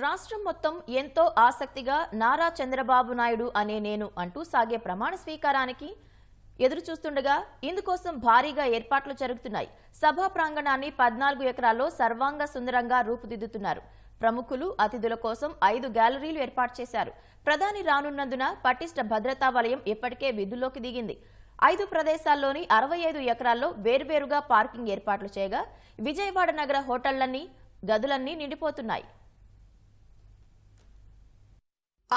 రాష్ట్రం మొత్తం ఎంతో ఆసక్తిగా నారా చంద్రబాబు నాయుడు అనే నేను అంటూ సాగే ప్రమాణ స్వీకారానికి ఎదురు చూస్తుండగా ఇందుకోసం భారీగా ఏర్పాట్లు జరుగుతున్నాయి. సభా ప్రాంగణాన్ని పద్నాలుగు ఎకరాల్లో సర్వాంగ సుందరంగా రూపుదిద్దుతున్నారు. ప్రముఖులు అతిథుల కోసం ఐదు గ్యాలరీలు ఏర్పాటు చేశారు. ప్రధాని రానున్నందున పటిష్ట భద్రతా వలయం ఇప్పటికే విధుల్లోకి దిగింది. ఐదు ప్రదేశాల్లోని అరవై ఐదు ఎకరాల్లో వేర్వేరుగా పార్కింగ్ ఏర్పాట్లు చేయగా విజయవాడ నగర హోటళ్ళన్నీ గదులన్నీ నిండిపోతున్నాయి.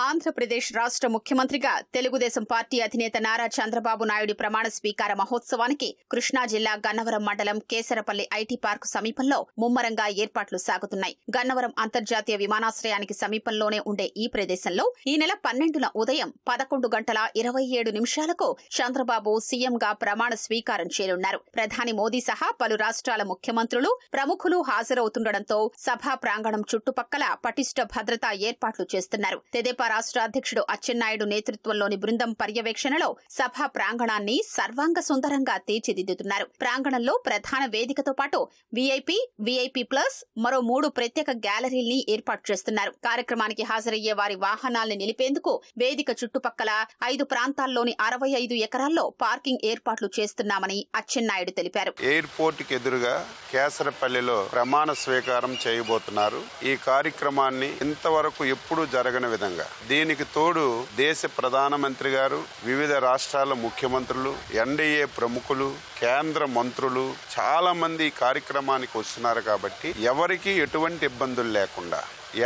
ఆంధ్రప్రదేశ్ రాష్ట్ర ముఖ్యమంత్రిగా తెలుగుదేశం పార్టీ అధినేత నారా చంద్రబాబు నాయుడు ప్రమాణ స్వీకార మహోత్సవానికి కృష్ణా జిల్లా గన్నవరం మండలం కేసరపల్లి ఐటీ పార్క్ సమీపంలో ముమ్మరంగా ఏర్పాట్లు సాగుతున్నాయి. గన్నవరం అంతర్జాతీయ విమానాశ్రయానికి సమీపంలోనే ఉండే ఈ ప్రదేశంలో ఈ నెల పన్నెండున ఉదయం పదకొండు గంటల ఇరవై ఏడు నిమిషాలకు చంద్రబాబు సీఎంగా ప్రమాణ స్వీకారం చేయనున్నారు. ప్రధాని మోదీ సహా పలు రాష్ట్రాల ముఖ్యమంత్రులు ప్రముఖులు హాజరవుతుండటంతో సభా ప్రాంగణం చుట్టుపక్కల పటిష్ట భద్రతా ఏర్పాట్లు చేస్తున్నారు. తెదేపా రాష్ట్ర అధ్యక్షుడు అచ్చెన్నాయుడు నేతృత్వంలోని బృందం పర్యవేక్షణలో సభా ప్రాంగణాన్ని సర్వాంగ సుందరంగా తీర్చిదిద్దుతున్నారు. ప్రాంగణంలో ప్రధాన వేదికతో పాటు వీఐపీ వీఐపీ ప్లస్ మరో మూడు ప్రత్యేక గ్యాలరీల్ని ఏర్పాటు చేస్తున్నారు. కార్యక్రమానికి హాజరయ్యే వారి వాహనాల్ని నిలిపేందుకు వేదిక చుట్టుపక్కల ఐదు ప్రాంతాల్లోని అరవై ఐదు ఎకరాల్లో పార్కింగ్ ఏర్పాట్లు చేస్తున్నామని అచ్చెన్నాయుడు తెలిపారు. ఎయిర్పోర్ట్కి ఎదురుగా కేసరపల్లిలో ప్రమాణ స్వీకారం చేయబోతున్నారు. ఈ కార్యక్రమాన్ని ఇంతవరకు ఎప్పుడూ జరగని విధంగా దీనికి తోడు దేశ ప్రధానమంత్రి గారు వివిధ రాష్ట్రాల ముఖ్యమంత్రులు ఎన్డీఏ ప్రముఖులు కేంద్ర మంత్రులు చాలా మంది కార్యక్రమానికి వస్తున్నారు కాబట్టి ఎవరికి ఎటువంటి ఇబ్బందులు లేకుండా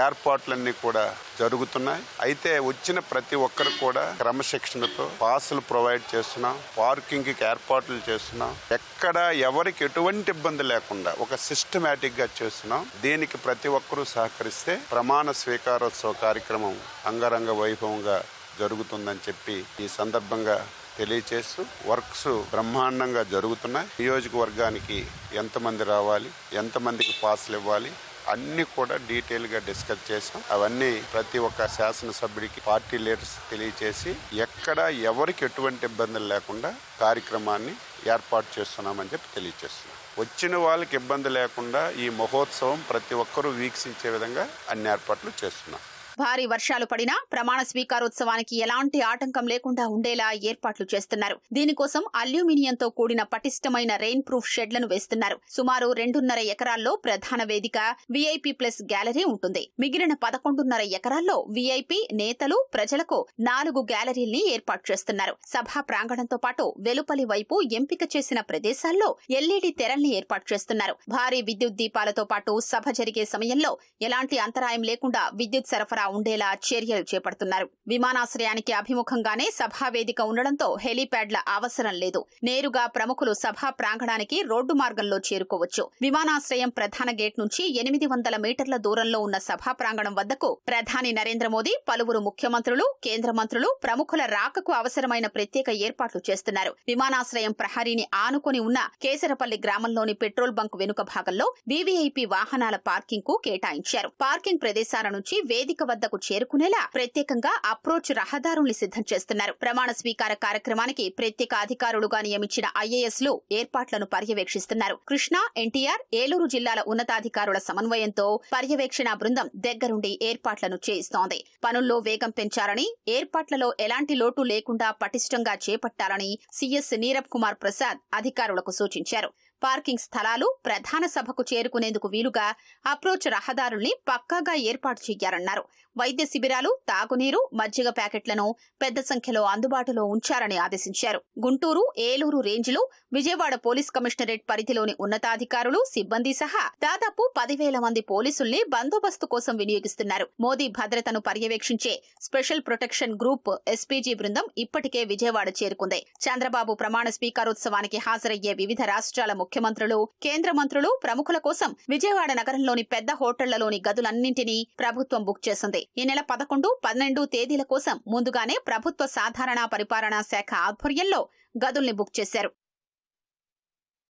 ఏర్పాట్లన్నీ కూడా జరుగుతున్నాయి. అయితే వచ్చిన ప్రతి ఒక్కరు కూడా క్రమశిక్షణతో పాసులు ప్రొవైడ్ చేస్తున్నాం పార్కింగ్కి ఏర్పాట్లు చేస్తున్నాం. ఎక్కడ ఎవరికి ఎటువంటి ఇబ్బంది లేకుండా ఒక సిస్టమేటిక్గా చేస్తున్నాం. దీనికి ప్రతి ఒక్కరూ సహకరిస్తే ప్రమాణ స్వీకారోత్సవ కార్యక్రమం అంగరంగ వైభవంగా జరుగుతుందని చెప్పి ఈ సందర్భంగా తెలియచేస్తూ వర్క్స్ బ్రహ్మాండంగా జరుగుతున్నాయి. నియోజకవర్గానికి ఎంతమంది రావాలి ఎంతమందికి పాసులు ఇవ్వాలి అన్ని కూడా డీటెయిల్గా డిస్కస్ చేసాం. అవన్నీ ప్రతి ఒక్క శాసనసభ్యుడికి పార్టీ లీడర్స్ తెలియచేసి ఎక్కడ ఎవరికి ఎటువంటి ఇబ్బందులు లేకుండా కార్యక్రమాన్ని ఏర్పాటు చేస్తున్నామని చెప్పి తెలియచేస్తున్నాం. వచ్చిన వాళ్ళకి ఇబ్బంది లేకుండా ఈ మహోత్సవం ప్రతి ఒక్కరూ వీక్షించే విధంగా అన్ని ఏర్పాట్లు చేస్తున్నాం. భారీ వర్షాలు పడినా ప్రమాణ స్వీకారోత్సవానికి ఎలాంటి ఆటంకం లేకుండా ఉండేలా ఏర్పాట్లు చేస్తున్నారు. దీనికోసం అల్యూమినియంతో కూడిన పటిష్టమైన రెయిన్ ప్రూఫ్ షెడ్లను వేస్తున్నారు. సుమారు రెండున్నర ఎకరాల్లో ప్రధాన వేదిక వీఐపీ ప్లస్ గ్యాలరీ ఉంటుంది. మిగిలిన పదకొండున్నర ఎకరాల్లో వీఐపీ నేతలు ప్రజలకు నాలుగు గ్యాలరీల్ని ఏర్పాటు చేస్తున్నారు. సభా ప్రాంగణంతో పాటు వెలుపలి వైపు ఎంపిక చేసిన ప్రదేశాల్లో ఎల్ఈడి తెరల్ని ఏర్పాటు చేస్తున్నారు. భారీ విద్యుత్ దీపాలతో పాటు సభ జరిగే సమయంలో ఎలాంటి అంతరాయం లేకుండా విద్యుత్ సరఫరా ఉండేలా చర్యలు చేపడుతున్నారు. విమానాశ్రయానికి అభిముఖంగానే సభా వేదిక ఉండడంతో హెలీప్యాడ్ల అవసరం లేదు. నేరుగా ప్రముఖులు సభా ప్రాంగణానికి రోడ్డు మార్గంలో చేరుకోవచ్చు. విమానాశ్రయం ప్రధాన గేట్ నుంచి ఎనిమిది వందల మీటర్ల దూరంలో ఉన్న సభా ప్రాంగణం వద్దకు ప్రధాని నరేంద్ర మోదీ పలువురు ముఖ్యమంత్రులు కేంద్ర మంత్రులు ప్రముఖుల రాకకు అవసరమైన ప్రత్యేక ఏర్పాట్లు చేస్తున్నారు. విమానాశ్రయం ప్రహరీని ఆనుకొని ఉన్న కేసరపల్లి గ్రామంలోని పెట్రోల్ బంక్ వెనుక భాగంలో వీవీఐపీ వాహనాల పార్కింగ్కు కేటాయించారు. పార్కింగ్ ప్రదేశాల నుంచి వేదిక వద్దకు చేరుకునేలా ప్రత్యేకంగా అప్రోచ్ రహదారుల్ని సిద్ధం చేస్తున్నారు. ప్రమాణ స్వీకార కార్యక్రమానికి ప్రత్యేక అధికారులుగా నియమించిన ఐఏఎస్లు ఏర్పాట్లను పర్యవేక్షిస్తున్నారు. కృష్ణా ఎన్టీఆర్ ఏలూరు జిల్లాల ఉన్నతాధికారుల సమన్వయంతో పర్యవేక్షణ బృందం దగ్గరుండి ఏర్పాట్లను చేయిస్తోంది. పనుల్లో వేగం పెంచాలని ఏర్పాట్లలో ఎలాంటి లోటు లేకుండా పటిష్టంగా చేపట్టాలని సీఎస్ నీరబ్ కుమార్ ప్రసాద్ అధికారులకు సూచించారు. పార్కింగ్ స్థలాలు ప్రధాన సభకు చేరుకునేందుకు వీలుగా అప్రోచ్ రహదారుల్ని పక్కాగా ఏర్పాటు చేయాలన్నారు వైద్య శిబిరాలు తాగునీరు మజ్జిగ ప్యాకెట్లను పెద్ద సంఖ్యలో అందుబాటులో ఉంచాలని ఆదేశించారు. గుంటూరు ఏలూరు రేంజ్లు విజయవాడ పోలీస్ కమిషనరేట్ పరిధిలోని ఉన్నతాధికారులు సిబ్బంది సహా దాదాపు పదివేల మంది పోలీసుల్ని బందోబస్తు కోసం వినియోగిస్తున్నారు. మోదీ భద్రతను పర్యవేక్షించే స్పెషల్ ప్రొటెక్షన్ గ్రూప్ ఎస్పీజీ బృందం ఇప్పటికే విజయవాడ చేరుకుంది. చంద్రబాబు ప్రమాణ స్వీకారోత్సవానికి హాజరయ్యే వివిధ రాష్ట్రాల ముఖ్యమంత్రులు కేంద్ర మంత్రులు ప్రముఖుల కోసం విజయవాడ నగరంలోని పెద్ద హోటళ్ళలోని గదులన్నింటినీ ప్రభుత్వం బుక్ చేసింది. ఈ నెల పదకొండు పన్నెండు తేదీల కోసం ముందుగానే ప్రభుత్వ సాధారణ పరిపాలనా శాఖ ఆధ్వర్యంలో గదుల్ని బుక్ చేశారు.